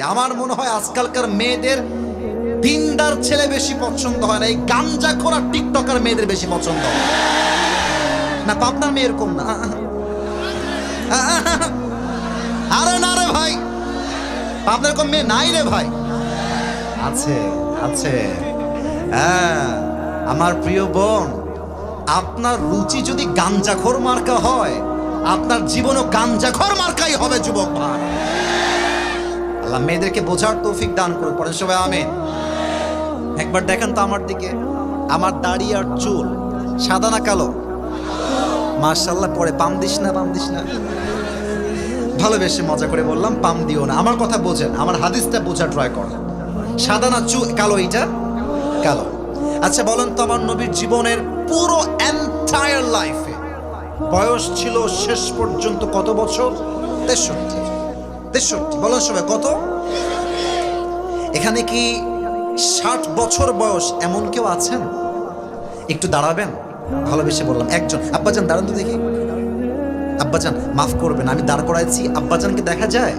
আমার মনে হয় আজকালকার মেয়েদের দিনদার ছেলে বেশি পছন্দ হয় না। এই গাঞ্জা খোরা টিকটকার মেয়েদের বেশি পছন্দ হয়। না, পাবনার মেয়ে এরকম না। আরে না রে ভাই। পাবনার এরকম মেয়ে নাই রে ভাই। আছে আছে। হ্যাঁ আমার প্রিয় বোন, আপনার রুচি যদি গাঞ্জাখোর মার্কা হয়, আপনার জীবনও গাঞ্জাখোর মার্কাই হবে, যুবক ভাই। আল্লাহ, মেয়েদেরকে বোঝার তৌফিক দান করে পরে সবাই, আমিন। একবার দেখেন তো আমার দিকে। আমার দাড়ি আর চুল, সাদা না কালো? মার্শাল্লাহ পরে পাম দিস না পাম দিস না। ভালোবেসে মজা করে বললাম পাম দিও না। আমার কথা বোঝেন, আমার হাদিসটা বোঝা ট্রাই কর সাদা না চু কালো এইটা? কালো। আচ্ছা বলেন তো আমার নবীর জীবনের পুরো এন্টায়ার লাইফে বয়স ছিল শেষ পর্যন্ত কত বছর? তেষট্টি। তেষট্টি। বলেন সবাই, কত? এখানে কি ষাট বছর বয়স এমন কেউ আছেন? একটু দাঁড়াবেন? ভালোবেসে বললাম, একজন। আব্বাজান, দাঁড়ান তো দেখি। আব্বাজান, মাফ করবেন, আমি দাঁড় করাইছি। আব্বাজানকে দেখা যায়?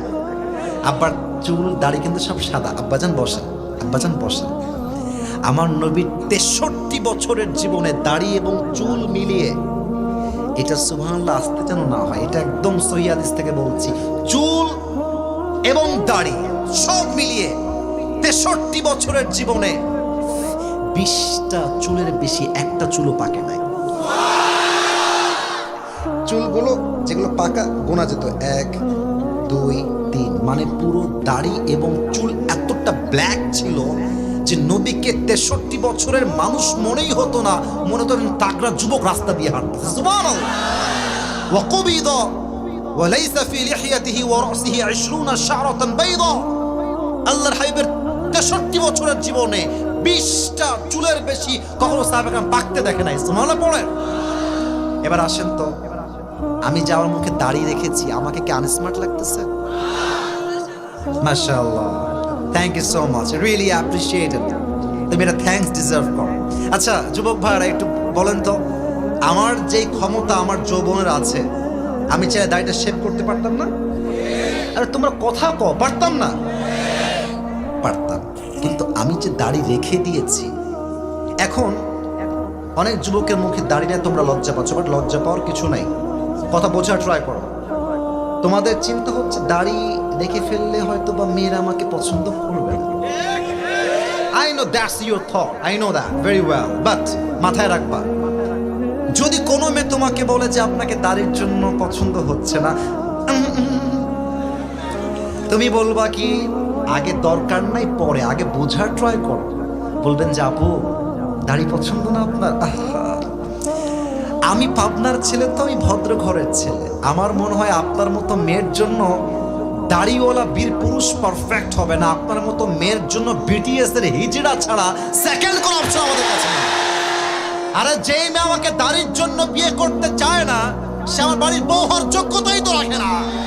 আব্বার চুল, দাড়ি কিন্তু সব সাদা। আব্বাজান বসেন আব্বাজান বসেন। আমার নবীর তেষট্টি বছরের জীবনে দাড়ি এবং চুল মিলিয়ে এটা সুবহানাল্লাহ আসতে যেন না হয়। এটা একদম সহিয়াদিস থেকে বলছি। চুল এবং দাড়ি সব মিলিয়ে তেষট্টি বছরের জীবনে বিশটা চুলের বেশি একটা চুলও পাকে নাই চুলগুলো যেগুলো পাকা গোনা যেত এক দুই তিন মানে পুরো দাড়ি এবং চুল এতটা ব্ল্যাক ছিল যে নবীকে তেষট্টি বছরের মানুষ মনেই হতো না মনে হতো তাগড়া যুবক রাস্তা দিয়ে হাঁটতেছে সুবহানাল্লাহ وقبض وليس في لحيته ورأسه عشرون شعرة بيضاء আল্লাহর হাবিবের তেষট্টি বছরের জীবনে বিশটা চুলের বেশি কখনো সাহাবাগান পাকতে দেখে নাই। সুমালা পড়ে এবার আসেন তো। আমি যাওয়ার মুখে দাঁড়িয়ে রেখেছি, আমাকে কি আনস্মার্ট লাগতেছে? মাশাআল্লাহ। Thank you so much really appreciated তুমি এটা থ্যাঙ্কস ডিজার্ভ করো। আচ্ছা যুবক ভাইরা, একটু বলেন তো, আমার যেই ক্ষমতা আমার যৌবনের আছে, আমি চাই দাড়িটা শেভ করতে পারতাম না? আরে তোমরা কথা কও, পারতাম না। পারতাম। কিন্তু আমি যে দাড়ি রেখে দিয়েছি, এখন অনেক যুবকের মুখে দাড়ি নিয়ে তোমরা লজ্জা পাচ্ছ বাট লজ্জা পাওয়ার কিছু নাই। কথা বোঝার ট্রাই করো। তোমাদের চিন্তা হচ্ছে দাড়ি রেখে ফেললে হয়তো বা মেয়েরা আমাকে পছন্দ করবে I know that's your thought I know that very well but মাথায় রাখবা, যদি কোনো মেয়ে তোমাকে বলে যে আপনাকে দাড়ির জন্য পছন্দ হচ্ছে না তুমি বলবা কি আগে দরকার নাই, পরে। আগে বোঝার ট্রাই করো। বলবেন যে, আপু, দাড়ি পছন্দ না আপনার। আমি পাবনার ছেলে তো, আমি ভদ্র ঘরের ছেলে। আমার মনে হয় আপনার মতো মেয়ের জন্য দাড়িওয়ালা বীর পুরুষ পারফেক্ট হবে না। আপনার মতো মেয়ের জন্য বিটিএস এর হিজড়া ছাড়া সেকেন্ড কোন অপশন আমাদের কাছে নেই। আরে, যেই মেয়ে আমাকে দাড়ির জন্য বিয়ে করতে চায় না, সে আমার বাড়ির বউ হওয়ার যোগ্যতাই তো রাখে না।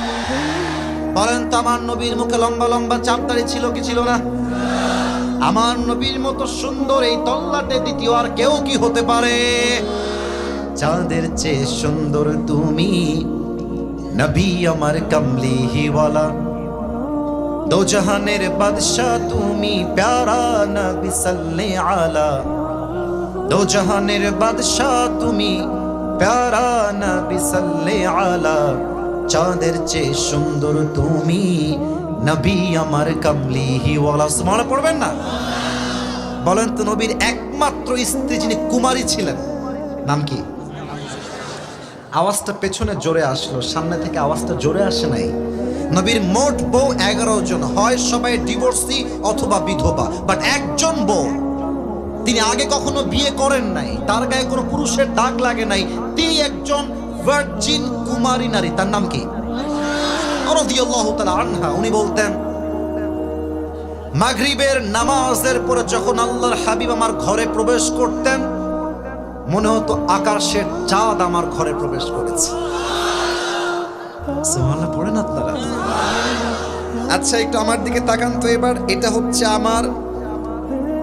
বলেন তো, আমার নবীর মুখে লম্বা লম্বা চাপ দাড়ি ছিল কি ছিল না? আমার নবীর মতো সুন্দর এই তল্লাটে দ্বিতীয় আর কেউ কি হতে পারে? চাঁদের চেয়ে সুন্দর তুমি, নবী আমার কমলি হিওয়ালা দো জাহানের বাদশাহ তুমি, প্যারা নবী সাল্লে আলা। দো জাহানের বাদশাহ তুমি, প্যারা নবী সাল্লে আলা। চাঁদের চেয়ে সুন্দর তুমি। নবী আমার কমলি হিওয়ালা সুবহানাল্লাহ পড়বেন না? বলেন তো নবীর একমাত্র স্ত্রী যিনি কুমারী ছিলেন, নাম কি? আওয়াজটা পেছনে জোরে আসলো, সামনে থেকে আওয়াজটা জোরে আসে নাই। নবীর মোট বউ এগারো জন, হয় সবাই ডিভোর্সি অথবা বিধবা, বাট একজন বউ। তিনি আগে কখনো বিয়ে করেন নাই, তার গায়ে কোনো পুরুষের দাগ লাগে নাই, তিনি একজন ভার্জিন কুমারী নারী তার নাম কি? উনি বলতেন, মাগরিবের নামাজের পরে যখন আল্লাহর হাবিব আমার ঘরে প্রবেশ করতেন, মনে হতো আকাশের চাঁদ আমার ঘরে প্রবেশ করেছে। আচ্ছা একটু আমার দিকে তাকান তো এবার। এটা হচ্ছে আমার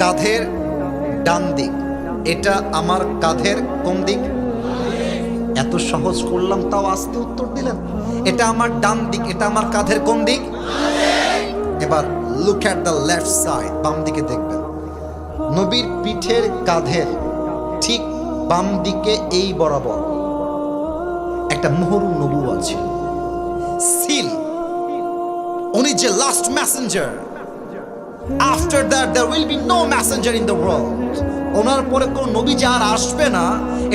কাঁধের ডান দিক। এটা আমার কাঁধের কোন দিক? এত সহজ করলাম, তাও আস্তে উত্তর দিলেন। এটা আমার ডান দিক, এটা আমার কাঁধের কোন দিক? এবার look at the left side বাম দিকে দেখবেন। নবীর পিঠের কাঁধের ঠিক বাম দিকে এই বরাবর একটা মোহরু নবু আছে সিল উনি যে last messenger after that there will be no messenger in the world ওনার পরে কোনো নবী যার আসবে না,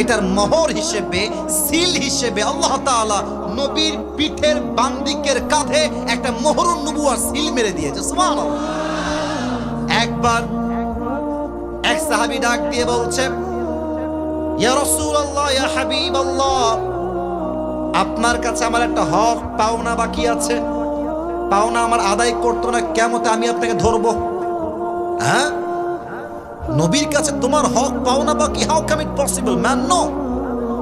এটার মহর হিসেবে, সিল হিসেবে আল্লাহ তাআলা নবীর পিঠের বাম দিকের কাঁধে একটা মোহরুন নবুয়ার সিল মেরে দিয়েছে। একবার এক সাহাবী ডাক দিয়ে বলছে, ইয়া আপনার কাছে আমার একটা হক পাওনা বাকি আছে। পাওনা আমার আদায় করতো না, কেমতে আমি আপনাকে ধরবো? হ্যাঁ? নবীর কাছে তোমার হক পাওনা বাকি how come it possible man no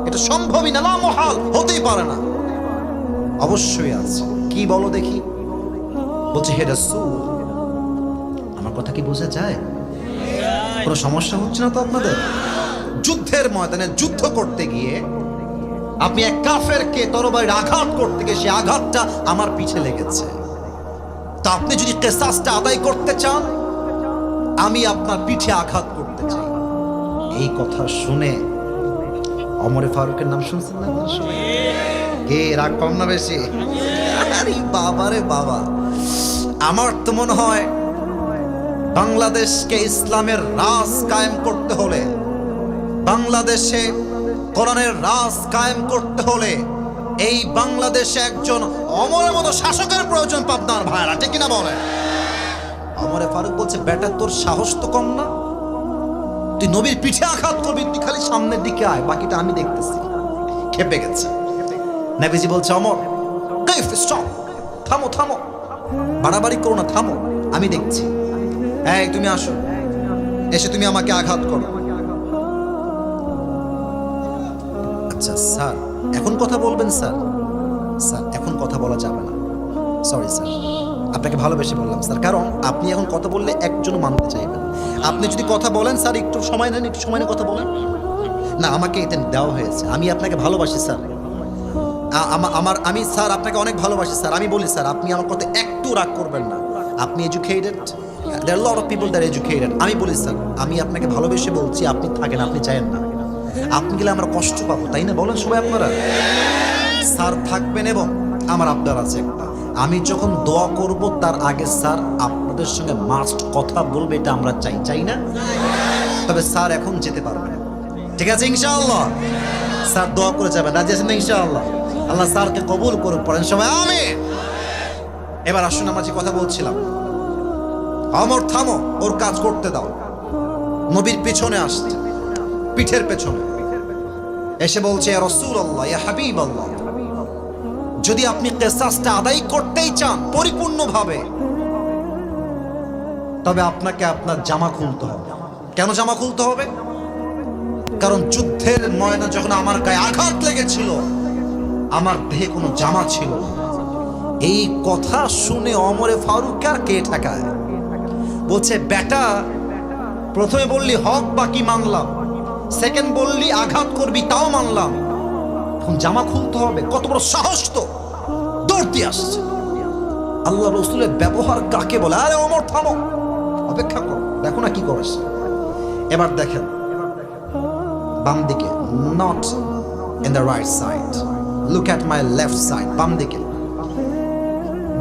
এটা সম্ভবই না না মহাল হতেই পারে না। অবশ্যই আছে। কি বলো দেখি? বলছে, হে রাসূল, আমার কথা কি বোঝা যায়? কোনো সমস্যা হচ্ছে না তো আপনাদের? যুদ্ধের ময়দানে যুদ্ধ করতে গিয়ে আপনি এক কাফেরকে তরবারির আঘাত করতে গিয়ে সেই আঘাতটা আমার পিছে লেগেছে। তা আপনি যদি কেসাসটা আদায় করতে চান আমি আপনার পিঠে আঘাত করতে চাই। এই কথা শুনে অমরে ফারুকের নাম শুনছেন না? কে রাগ কম না বেশি? আরে বাবা রে বাবা। আমার তো মনে হয় বাংলাদেশকে ইসলামের রাজ কায়েম করতে হলে, বাংলাদেশে কোরআনের রাজ কায়েম করতে হলে এই বাংলাদেশে একজন অমরের মতো শাসকের প্রয়োজন পাবনার ভাইরা ঠিক কিনা বলে অমরে ফারুক বলছে, বেটা, তোর সাহস তো কম না। তুই নবীর পিঠে আঘাত করবি, তুই খালি সামনের দিকে আয়, বাকিটা আমি দেখতেছি। খেপে গেছে। নেবিজি বলছে, অমর স্টপ, থামো থামো। বাড়াবাড়ি করো না, থামো, আমি দেখছি। এই, তুমি আসো। এসে তুমি আমাকে আঘাত করো। আচ্ছা স্যার, এখন কথা বলবেন, স্যার? স্যার, এখন কথা বলা যাবে না। Sorry sir. আপনাকে ভালোবেসে বললাম, স্যার। কারণ আপনি এখন কথা বললে একজন মানতে চাইবেন আপনি যদি কথা বলেন, স্যার, একটু সময় নেন একটু সময় নিয়ে কথা বলেন। না, আমাকে এটা দেওয়া হয়েছে। আমি আপনাকে ভালোবাসি, স্যার। আমার, আমি, স্যার, আপনাকে অনেক ভালোবাসি, স্যার। আমি বলি, স্যার, আপনি আমার কথা একটু রাগ করবেন না। আপনি educated there lot of people there educated আমি বলি, স্যার, আমি আপনাকে ভালোবেসে বলছি, আপনি থাকেন, আপনি চাইেন না। আপনি গেলে আমরা কষ্ট পাবো, তাই না? বলেন সবাই আপনারা। স্যার থাকবেন এবং আমার আপনার আছে একটা। আমি যখন দোয়া করব, তার আগে স্যার আপনাদের সঙ্গে মাস্ট কথা বলবে, এটা আমরা চাই চাই না? তবে স্যার এখন যেতে পারবেন ঠিক আছে, ইনশাআল্লাহ? স্যার দোয়া করে যাবেন, রাজি আছেন ইনশাআল্লাহ? আল্লাহ স্যারকে কবুল করুন পড়েন সবাই আমি এবার আসুন, আমরা যে কথা বলছিলাম। অমর, থামো, ওর কাজ করতে দাও। নবীর পেছনে আসছে, পিঠের পেছনে। এসে বলছে রসুল আল্লাহ ইয়া হাবিব আল্লাহ যদি আপনি কেসাসটা আদায় করতেই চান, পরিপূর্ণভাবে, তবে আপনাকে আপনার জামা খুলতে হবে। কেন জামা খুলতে হবে? কারণ যুদ্ধের ময়না যখন আমার গায়ে আঘাত লেগেছিল, আমার দেহে কোনো জামা ছিল এই কথা শুনে অমরে ফারুক আর কে ঠেকায়? বলছে, বেটা, প্রথমে বললি হক, বাকি মানলাম। সেকেন্ড বললি আঘাত করবি, তাও মানলাম। এখন জামা খুলতে হবে, কত বড় সাহস তো। দৌড় দিয়ে আসছে। আল্লাহ রসুলের ব্যবহার কাকে বলে? আরে অমর, থামো। অপেক্ষা করো। দেখো না কি করেছে। এবার দেখেন। বাম দিকে not in the right side look at my left side বাম দিকে।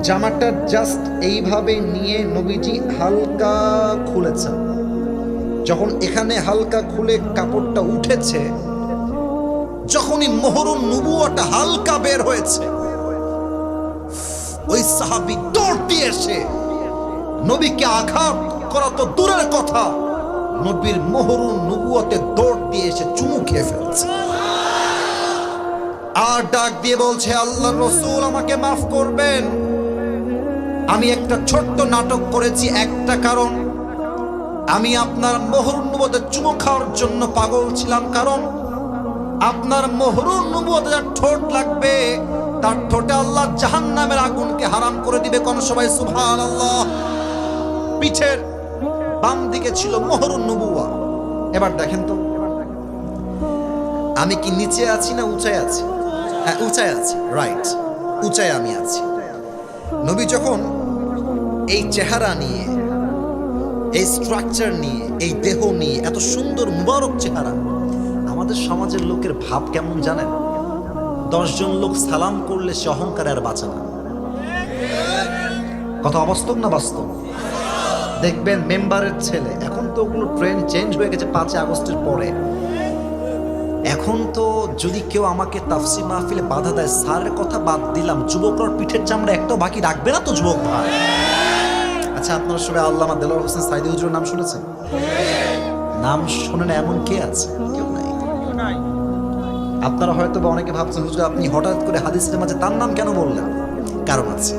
জামাটা জাস্ট এইভাবে নিয়ে নবীজি হালকা খুলেছেন। যখন এখানে হালকা খুলে কাপড়টা উঠেছে যখনই মোহরুন নবুয়াটা হালকা বের হয়েছে, ওই সাহাবি দৌড় দিয়ে এসে নবীকে আঘাত করা তো দূরের কথা, নবীর মোহরুন নবুয়াতে দৌড় দিয়ে এসে চুমু খেয়ে ফেলছে। আর ডাক দিয়ে বলছে, আল্লাহ রসুল আমাকে মাফ করবেন। আমি একটা ছোট্ট নাটক করেছি, একটা কারণ। আমি আপনার মোহরুন নবুয়াতে চুমু খাওয়ার জন্য পাগল ছিলাম, কারণ আপনার মোহরুন নবুয়াতে যার ঠোঁট লাগবে, তার ঠোঁটে আল্লাহ জাহান্নামের আগুনকে হারাম করে দিবে কোন সবাই সুবহান আল্লাহ পিঠের বাম দিকে ছিল মোহরুন নবুয়া এবার দেখেন তো, আমি কি নিচে আছি না উঁচায় আছি? হ্যাঁ উঁচায় আছি রাইট উঁচায় আমি আছি। নবী যখন এই চেহারা নিয়ে, এই স্ট্রাকচার নিয়ে, এই দেহ নিয়ে, এত সুন্দর, মুবারক চেহারা আমাদের সমাজের লোকের ভাব কেমন জানেন? দশজন লোক সালাম করলে সে অহংকারে আর বাঁচে না। কথা অবাস্তব না বাস্তব? দেখবেন মেম্বারের ছেলে, এখন তো ওগুলো ট্রেন চেঞ্জ হয়ে গেছে পাঁচই আগস্টের পরে। এখন তো যদি কেউ আমাকে তাফসি মাহফিলে বাধা দেয়, স্যারের কথা বাদ দিলাম যুবকরার পিঠের চামড়া একটাও বাকি রাখবে না তো যুবক ভাই? আচ্ছা আপনারা সবাই আল্লামা দেলোয়ার হোসেন সাইদি হুজুরের নাম শুনেছেন? নাম শোনেন এমন কে আছে? কেউ আপনারা হয়তো বা অনেকে ভাবছেন, হুজুর, আপনি হঠাৎ করে হাদিসের মাঝে তার নাম কেন বললেন? কারণ আছে।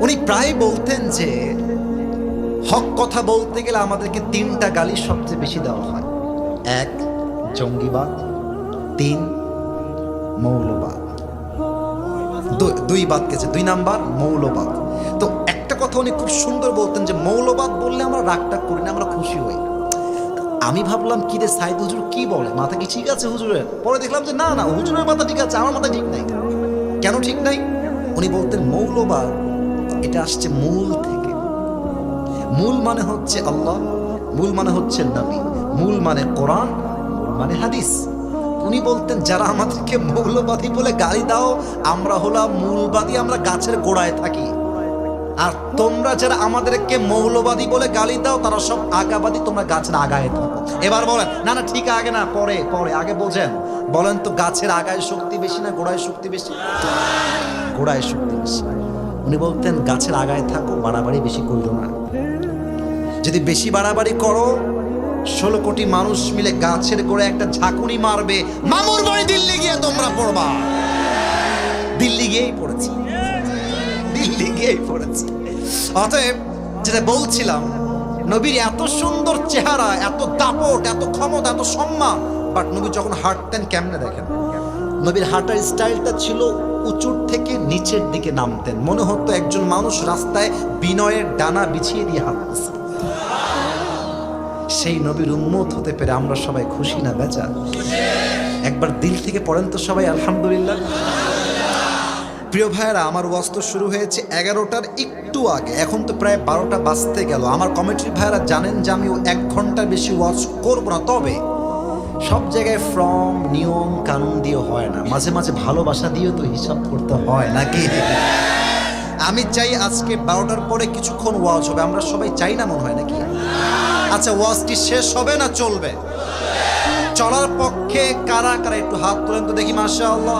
উনি প্রায় বলতেন যে, হক কথা বলতে গেলে আমাদেরকে তিনটা গালি সবচেয়ে বেশি দেওয়া হয়। এক, জঙ্গিবাদ। তিন, মৌলবাদ। দুই বাদ গেছে। দুই নাম্বার, মৌলবাদ। তো একটা কথা উনি খুব সুন্দর বলতেন যে, মৌলবাদ বললে আমরা রাগটা করি না, আমরা খুশি হই। আমি ভাবলাম, কি রে সাইদ হুজুর, কি বলে? মাথা কি ঠিক আছে হুজুরের? পরে দেখলাম যে, না না, হুজুরের মাথা ঠিক আছে, আমার মাথা ঠিক নাই। কেন ঠিক নাই? উনি বলতেন, মৌলবাদ, এটা আসছে মূল থেকে। মূল মানে হচ্ছে আল্লাহ, মূল মানে হচ্ছে নবী, মূল মানে কোরআন, মূল মানে হাদিস। উনি বলতেন, যারা আমাদেরকে মৌলবাদী বলে গালি দাও, আমরা হলাম মূলবাদী, আমরা গাছের গোড়ায় থাকি। আর তোমরা যারা আমাদেরকে মৌলবাদী বলে গালি দাও, তারা সব আগাবাদী, তোমরা গাছের আগায় থাকো। এবার বলেন, না না, ঠিক আগে না, পরে পরে, আগে বোঝেন। বলেন তো, গাছের আগায় শক্তি বেশি না গোড়ায় শক্তি বেশি? গোড়ায় শক্তি বেশি। উনি বলতেন, গাছের আগায় থাকো, বাড়াবাড়ি বেশি করল না। যদি বেশি বাড়াবাড়ি করো, ষোলো কোটি মানুষ মিলে গাছের গোড়ে একটা ঝাঁকুনি মারবে। মামুর বাড়ি দিল্লি গিয়ে তোমরা পড়বা। দিল্লি গিয়েই পড়েছি। দিল্লি গিয়েই পড়েছি। অতএব যেটা বলছিলাম, নবীর এত সুন্দর চেহারা, এত দাপট, এত ক্ষমতা, এত সম্মান বাট নবী যখন হাঁটতেন কেমনে দেখেন? নবীর হাঁটার স্টাইলটা ছিল উঁচুর থেকে নিচের দিকে নামতেন। মনে হতো একজন মানুষ রাস্তায় বিনয়ের ডানা বিছিয়ে দিয়ে হাঁটতেছে। সেই নবীর উম্মত হতে পেরে আমরা সবাই খুশি না বেচা একবার দিল থেকে পড়েন তো সবাই, আলহামদুলিল্লাহ। প্রিয় ভাইয়েরা, আমার ওয়াজ তো শুরু হয়েছে এগারোটার একটু আগে। এখন তো প্রায় বারোটা বাজতে গেল। আমার কমিটির ভাইয়েরা জানেন যে আমি এক ঘণ্টার বেশি ওয়াজ করব না। তবে সব জায়গায় ফর্ম, নিয়ম, কানুন দিয়ে হয় না। মাঝে মাঝে ভালোবাসা দিয়েও তো হিসাব করতে হয় নাকি? আমি চাই আজকে বারোটার পরে কিছুক্ষণ ওয়াজ হবে। আমরা সবাই চাই না মনে হয় নাকি? আচ্ছা ওয়াজটি শেষ হবে না চলবে? চলার পক্ষে কারা কারা একটু হাত তোলেন তো দেখি মাসা আল্লাহ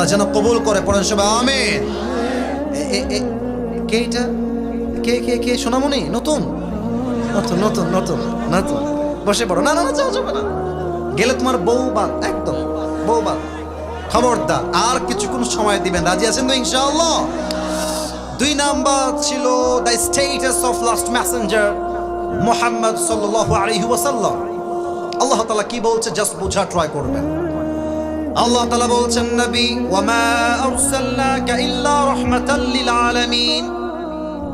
আল্লাহ যেন কবুল করে, পড়েন সবাই এ- কে এটা? কে কে কে? সোনামণি? নতুন? নতুন নতুন নতুন নতুন। বসে পড়ো। না না না, যাও, যাবে না। গেলে তোমার বউ বাদ একদম, বউ বাদ খবরদার, আর কিছুক্ষণ সময় দিবেন। রাজি আছেন তো, ইনশাআল্লাহ? দুই নাম্বার ছিল the status of last messenger Muhammad সাল্লাল্লাহু আলাইহি ওয়াসাল্লাম। আল্লাহ তাআলা কি বলছে? জাস্ট বোঝা ট্রাই করবেন। আল্লাহ তালা বলছেন, নবী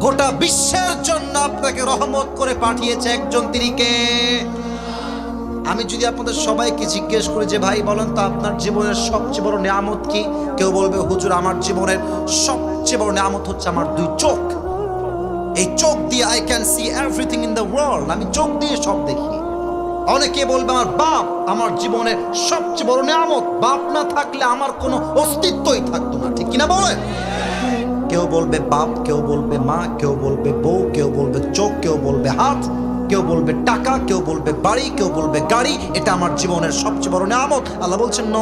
গোটা বিশ্বের জন্য আপনাকে রহমত করে পাঠিয়েছে একজন তিনি কে? আমি যদি আপনাদের সবাইকে জিজ্ঞেস করি যে, ভাই, বলেন তো আপনার জীবনের সবচেয়ে বড় নিয়ামত কি? কেউ বলবে, হুজুর, আমার জীবনের সবচেয়ে বড় নিয়ামত হচ্ছে আমার দুই চোখ। এই চোখ দিয়ে I can see everything in the world আমি চোখ দিয়ে সব দেখি। অনেকে বলবে, আমার বাপ আমার জীবনের সবচেয়ে বড় নিয়ামত। বাপ না থাকলে আমার কোনো অস্তিত্বই থাকতো না। ঠিক কিনা বলে কেউ বলবে বাপ, কেউ বলবে মা, কেউ বলবে বউ, কেউ বলবে চোখ, কেউ বলবে হাত, কেউ বলবে টাকা, কেউ বলবে বাড়ি, কেউ বলবে গাড়ি। এটা আমার জীবনের সবচেয়ে বড় নিয়ামত। আল্লাহ বলছেন, ন।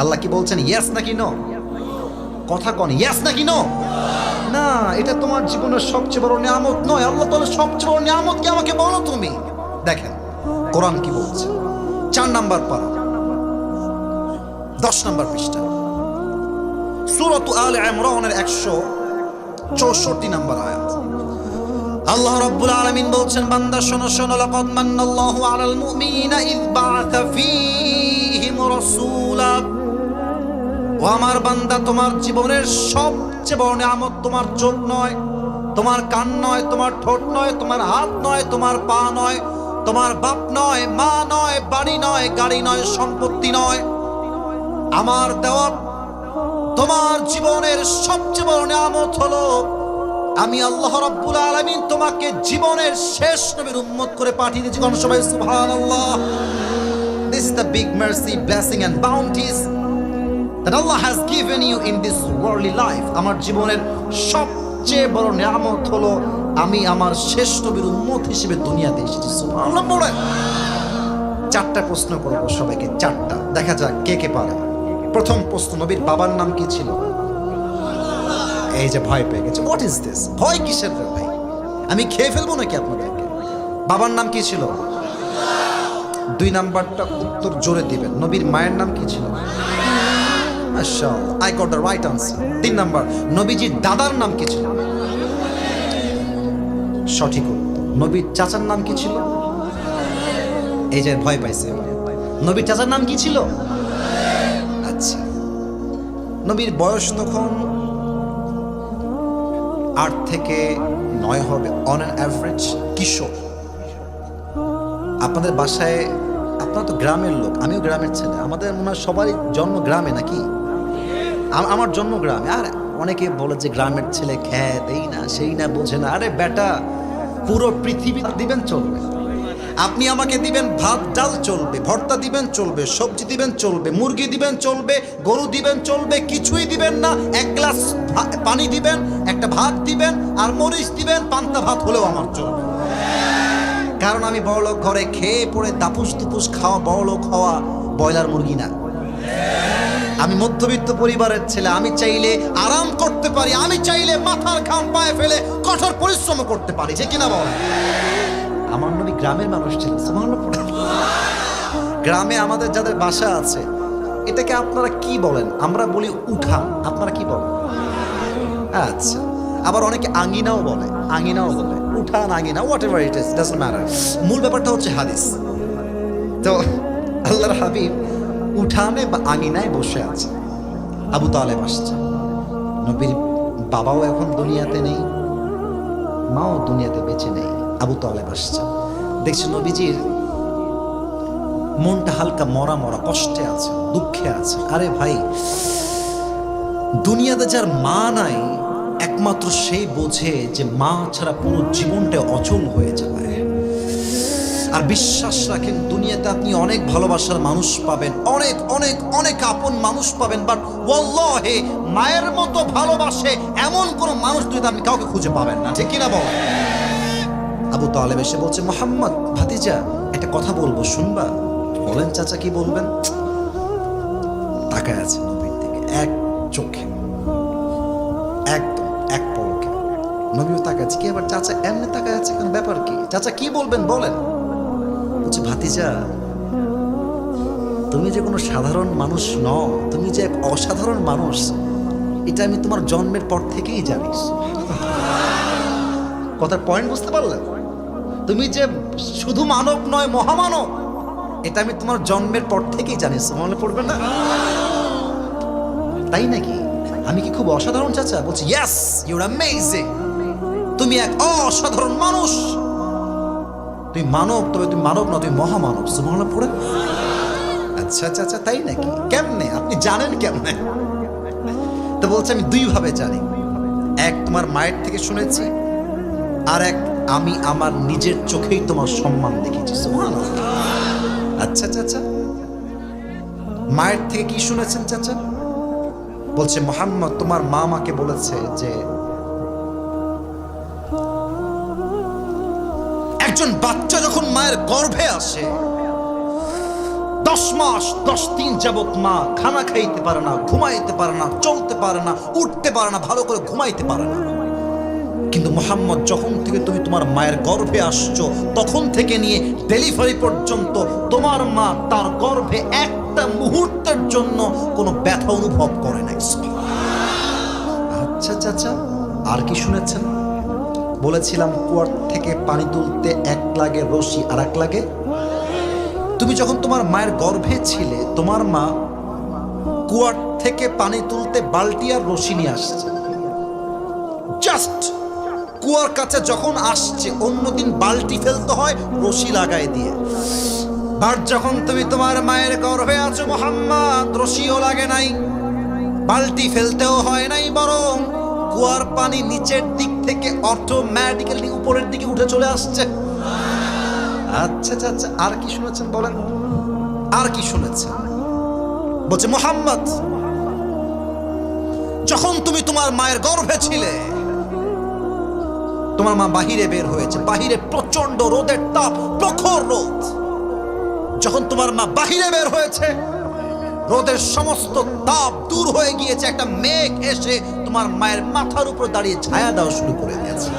আল্লাহ কি বলছেন ইয়াস নাকি ন? কথা কন ইয়াস নাকি ন? না, এটা তোমার জীবনের সবচেয়ে বড় নিয়ামত নয়। আল্লাহ তাহলে সবচেয়ে বড় নিয়ামত কি আমাকে বলো তুমি। দেখেন, কোরআন কি বলছে? চার নাম্বার পারা। দশ নাম্বার পৃষ্ঠা। সুরত আল ইমরানের একশো চৌষট্টি নাম্বার আয়াত। আল্লাহ রাব্বুল আলামিন বলছেন, বান্দা, শোনো শোনো, লাকাদ মান্নাল্লাহু আলাল মুমিনিনা ইয বাআথা ফীহিম রাসূলা। ও আমার বান্দা, তোমার জীবনের সবচেয়ে বড় নিয়ামত তোমার চোখ নয়, তোমার কান নয়, তোমার ঠোঁট নয়, তোমার হাত নয়, তোমার পা নয় তোমার বাপ নয় মা নয় বাড়ি নয় গাড়ি নয় সম্পত্তি নয়। আমার দেওয়া তোমার জীবনের সবচেয়ে বড় নিয়ামত হলো আমি আল্লাহ রাব্বুল আলামিন তোমাকে জীবনের শেষ নবীর উম্মত করে পাঠিয়ে দিয়েছি। কোন সবাই সুবহানাল্লাহ। This is the big mercy, blessing and bounties that Allah has given you in this worldly life. আমার জীবনের সবচেয়ে বড় নিয়ামত হলো আমি আমার শেষ নবীর উম্মত হিসেবে দুনিয়াতে এসেছি। চারটা প্রশ্ন করব সবাইকে, চারটা। দেখা যাক কে কে পারে। প্রথম প্রশ্ন, নবীর বাবার নাম কি ছিল? এই যে ভয় পেয়ে গেছে। হোয়াট ইজ দিস ভয় কিসের ভাই? আমি খেয়ে ফেলব নাকি আপনাদেরকে? বাবার নাম কি ছিল? দুই নাম্বারটা উত্তর জোরে দিবেন। নবীর মায়ের নাম কি ছিল? আচ্ছা I got the right answer তিন নাম্বার, নবীজির দাদার নাম কি ছিল? সঠিক নবীর চাচার নাম কি ছিল? এই যে ভয় পাইছে। নবীর চাচার নাম কি ছিল? আচ্ছা। নবীর বয়স তখন আট থেকে নয় হবে অন অ্যান অ্যাভারেজ কিশোর। আপনাদের বাসায়, আপনার তো গ্রামের লোক, আমিও গ্রামের ছেলে। আমাদের মনে হয় সবারই জন্ম গ্রামে নাকি? আমার জন্ম গ্রামে। আর অনেকে বলে যে গ্রামের ছেলে খ্যাত, এই না, সেই না, বোঝে না। আরে বেটা পুরো পৃথিবী দিবেন চলবে। আপনি আমাকে দিবেন ভাত, ডাল চলবে, ভর্তা দিবেন চলবে, সবজি দিবেন চলবে, মুরগি দিবেন চলবে, গরু দিবেন চলবে, কিছুই দিবেন না। এক গ্লাস পানি দিবেন, একটা ভাত দিবেন, আর মরিচ দিবেন, পান্তা ভাত হলেও আমার চলবে। কারণ আমি বড়লোক ঘরে খেয়ে পড়ে দাপুস দুপুস খাওয়া, বড়লোক হওয়া ব্রয়লার মুরগি না। আমি মধ্যবিত্ত পরিবারের ছেলে, আমি চাইলে আরাম করতে পারি, আমি চাইলে মাথার ঘাম পায়ে ফেলে কঠোর পরিশ্রম করতে পারি যে কিনা বল? আমার নবী গ্রামের মানুষ ছিল গ্রামে আমাদের যাদের বাসা আছে, এটাকে আপনারা কি বলেন? আমরা বলি উঠান, আপনারা কি বলেন? আচ্ছা আবার অনেকে আঙ্গিনাও বলে আঙ্গিনাও বলে, উঠান আঙ্গিনা whatever it is doesn't matter মূল ব্যাপারটা হচ্ছে হাদিস। তো আল্লাহর হাবিব উঠানে বা আঙিনায় বসে আছে। আবু তালেব আসছে। নবীর বাবাও এখন দুনিয়াতে নেই, মাও দুনিয়াতে বেঁচে নেই। আবু তালেব আসছে। দেখছি নবীজির মনটা হালকা মরা মরা, কষ্টে আছে, দুঃখে আছে। আরে ভাই, দুনিয়াতে যার মা নাই, একমাত্র সেই বোঝে যে মা ছাড়া পুরো জীবনটা অচল হয়ে যাবে আর বিশ্বাস রাখেন, দুনিয়াতে আপনি অনেক ভালোবাসার মানুষ পাবেন। অনেক অনেক অনেক আপন মানুষ পাবেন বাট ওয়াল্লাহে মায়ের মতো ভালোবাসে এমন কোন মানুষ দুনিয়াতে আপনি কাউকে খুঁজে পাবেন না। ঠিক কিনা বল? আবু তালেব এসে বলছে, মোহাম্মদ, ভাতিজা, একটা কথা বলব, শুনবা? বলেন, চাচা, কি বলবেন? তাকায় আছে নবীর দিকে, এক চোখে। একদম, এক পলকে। নবীও তাকাচ্ছে কি আবার চাচা, এমনি তাকায় আছে ব্যাপার কি? চাচা, কি বলবেন, বলেন। বলছে, ভাতিজা, তুমি যে কোনো সাধারণ মানুষ নও, তুমি যে এক অসাধারণ মানুষ, এটা আমি তোমার জন্মের পর থেকেই জানিস কথার পয়েন্ট বুঝতে পারলেন তুমি যে শুধু মানব নয়, মহামানব, এটা আমি তোমার জন্মের পর থেকেই জানিস মনে পড়বে না? তাই নাকি? আমি কি খুব অসাধারণ, চাচা? বলছি ইয়াস ইউর অ্যামেজিং তুমি এক অসাধারণ মানুষ। তুই মানব, তবে তুমি মানব না, তুই মহামানব। সুবহানাল্লাহ, পড়ে? আচ্ছা আচ্ছা আচ্ছা তাই নাকি? কেমনে? আপনি জানেন কেমনে? তো বলছে, আমি দুই ভাবে জানি। এক তোমার মায়ের থেকে শুনেছি, আর এক আমি আমার নিজের চোখেই তোমার সম্মান দেখেছি। সুবহানাল্লাহ। আচ্ছা চাচা মায়ের থেকে কি শুনেছেন, চাচা? বলছে, মোহাম্মদ তোমার মা আমাকে বলেছে যে একজন বাচ্চা যখন মায়ের গর্ভে আসে, দশ মাস, দশ দিন যাবত মা খানা খাইতে পারে না, ঘুমাইতে পারে না, চলতে পারে না, উঠতে পারে না, ভালো করে ঘুমাইতে পারে না। কিন্তু মোহাম্মদ, যখন থেকে তুমি তোমার মায়ের গর্ভে আসছো, তখন থেকে নিয়ে ডেলিভারি পর্যন্ত তোমার মা তার গর্ভে একটা মুহূর্তের জন্য কোনো ব্যথা অনুভব করে নাই। আচ্ছা চাচা, আর কি শুনেছেন? বলেছিলাম কুয়ার থেকে পানি তুলতে এক লাগে রশি আর এক লাগে। তুমি যখন তোমার মায়ের গর্ভে ছিলে, তোমার মা কুয়ার থেকে পানি তুলতে বালতি আর রশি নিয়ে আসছে। জাস্ট কুয়ার কাছে যখন আসছে, অন্যদিন বালতি ফেলতে হয়, রশি লাগাই দিয়ে। আর যখন তুমি তোমার মায়ের গর্ভে আছো, মোহাম্মদ, রশিও লাগে নাই। বালতি ফেলতেও হয় নাই বরং কুয়ার পানি নিচের দিক থেকে অটোমেটিক্যালি উপরের দিকে উঠে চলে আসছে। আচ্ছা আচ্ছা আচ্ছা আর কি শুনেছেন বলেন? আর কি শুনেছেন? বলছে, মোহাম্মদ, যখন তুমি তোমার মায়ের গর্ভে ছিলে, তোমার মা বাহিরে বের হয়েছে। বাহিরে প্রচণ্ড রোদের তাপ, প্রখর রোদ। যখন তোমার মা বাহিরে বের হয়েছে, রোদের সমস্ত তাপ দূর হয়ে গিয়েছে। একটা মেঘ এসে তোমার মায়ের মাথার উপর দাঁড়িয়ে ছায়া দেওয়া শুরু করে দিয়েছে।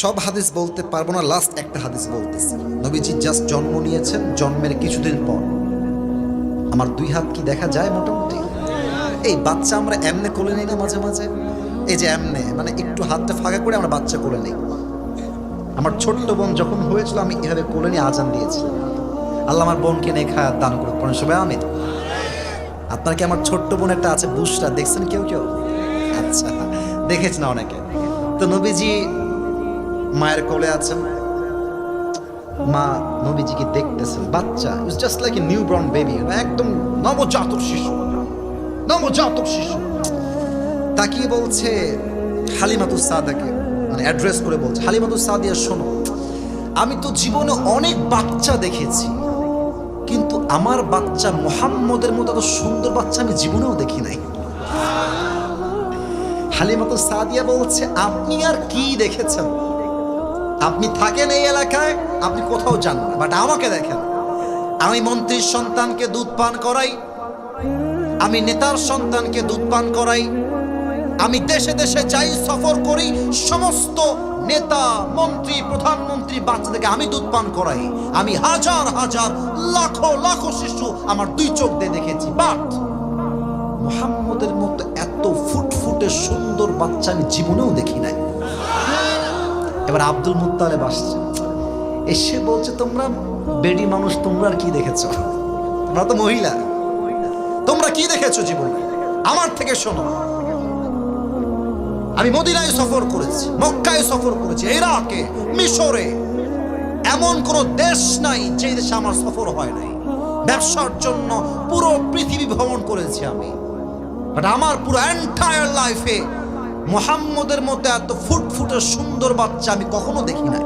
সব হাদিস বলতে পারব না লাস্ট একটা হাদিস বলতেছি। নবীজি জাস্ট জন্ম নিয়েছেন, জন্মের কিছুদিন পর। আমার দুই হাত কি দেখা যায় মোটামুটি? এই বাচ্চা আমরা এমনে কোলে নিই না মাঝে মাঝে? এই যে এমনে মানে একটু হাতটা ফাঁকা করে আমরা বাচ্চা কোলে নিই। আমার ছোট্ট বোন যখন হয়েছিল, আমি এভাবে কোলে নিয়ে আজান দিয়েছি আল্লাহ আমার বোনকে নিয়ে খায় দান করুক। সবাই আমি আপনার কি আমার ছোট্ট বোন একটা আছে? বুসরা, দেখছেন কেউ কেউ? আচ্ছা দেখেছ না অনেকে। তো নবীজি মায়ের কোলে আছেন। মা নবীজিকে দেখতেছেন, বাচ্চা it's just like a newborn baby একদম নবজাতক শিশু। নবজাতক শিশু। তাকিয়ে বলছে হালিমাতুস সাদাকে মানে অ্যাড্রেস করে বলছে, হালিমাতুস সাদিয়া, শোনো, আমি তো জীবনে অনেক বাচ্চা দেখেছি। আমার বাচ্চা মোহাম্মদের মতো এত সুন্দর বাচ্চা আমি জীবনেও দেখি নাই। হালিমাতুস সাদিয়া বলছে, আপনি আর কি দেখেছেন? আপনি থাকেন এই এলাকায়, আপনি কোথাও যান না বাট আমাকে দেখেন। আমি মন্ত্রীর সন্তানকে দুধ পান করাই, আমি নেতার সন্তানকে দুধ পান করাই আমি দেশে দেশে যাই, সফর করি, সমস্ত নেতা, মন্ত্রী, প্রধানমন্ত্রী, বাচ্চাদেরকে আমি দুধ পান করাই। আমি হাজার হাজার লাখো লাখো শিশু আমার দুই চোখ দিয়ে দেখেছি। বাট মোহাম্মদের মতো এত ফুটফুটে সুন্দর বাচ্চা আমি জীবনেও দেখি নাই। এবার আব্দুল মুত্তালেব আসছে। এসে বলছে, তোমরা বেডি মানুষ, তোমরা আর কি দেখেছ? তোমরা তো মহিলা। তোমরা কি দেখেছ জীবনে? আমার থেকে শোনো। আমি মদিনায় সফর করেছি, মক্কায় সফর করেছি, ইরাকে, মিশরে। এমন কোন দেশ নাই যে দেশে আমার সফর হয় নাই। ব্যবসার জন্য পুরো পৃথিবী ভ্রমণ করেছি আমি। বাট আমার পুরো এন্টায়ার লাইফে মোহাম্মদের মতো এত ফুটফুটে সুন্দর বাচ্চা আমি কখনো দেখি নাই।